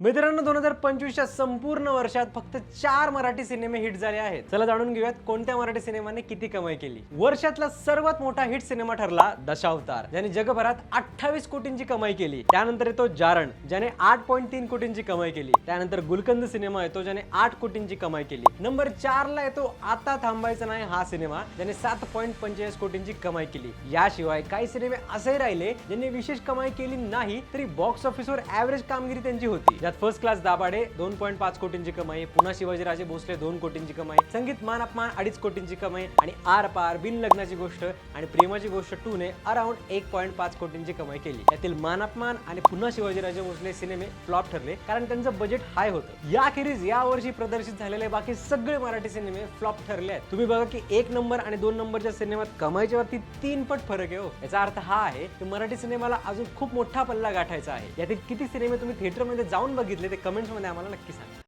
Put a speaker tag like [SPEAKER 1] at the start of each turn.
[SPEAKER 1] मित्रांनो दोन हजार पंचवीसच्या संपूर्ण वर्षात फक्त चार मराठी सिनेमे हिट झाले आहेत. चला जाणून घेऊयात कोणत्या मराठी सिनेमाने किती कमाई केली. वर्षातला सर्वात मोठा हिट सिनेमा ठरला दशावतार ज्याने जगभरात अठ्ठावीस कोटींची कमाई केली. त्यानंतर येतो जारण ज्याने आठ पॉईंट तीन कोटींची कमाई केली. त्यानंतर गुलकंद सिनेमा येतो ज्याने आठ कोटींची कमाई केली. नंबर चार ला येतो आता थांबायचं नाही हा सिनेमा ज्याने सात पॉईंट पंचेचाळीस कोटींची कमाई केली. याशिवाय काही सिनेमे असे राहिले ज्यांनी विशेष कमाई केली नाही तरी बॉक्स ऑफिसवर ऍव्हरेज कामगिरी त्यांची होती. ज्यात फर्स्ट क्लास दाबाडे दोन पॉईंट पाच कोटींची कमाई. पुन्हा शिवाजीराजे भोसले दोन कोटींची कमाई. संगीत मान अपमान अडीच कोटींची कमाई. आणि आर पार बिन लग्नाची गोष्ट आणि प्रेमाची गोष्ट टू ने अराउंड एक पॉईंट पाच कोटींची कमाई केली. यातील मान अपमान आणि पुन्हा शिवाजीराजे भोसले सिनेमे फ्लॉप ठरले कारण त्यांचं बजेट हाय होतं. याखेरीज या वर्षी प्रदर्शित झालेले बाकी सगळे मराठी सिनेमे फ्लॉप ठरले आहेत. तुम्ही बघा की एक नंबर आणि दोन नंबरच्या सिनेमात कमाईच्या वरती तीन पट फरक आहे हो. याचा अर्थ हा आहे की मराठी सिनेमाला अजून खूप मोठा पल्ला गाठायचा आहे. यातील किती सिनेमे तुम्ही थिएटरमध्ये जाऊन बघितले ते कमेंट्समध्ये आम्हाला नक्की सांगा.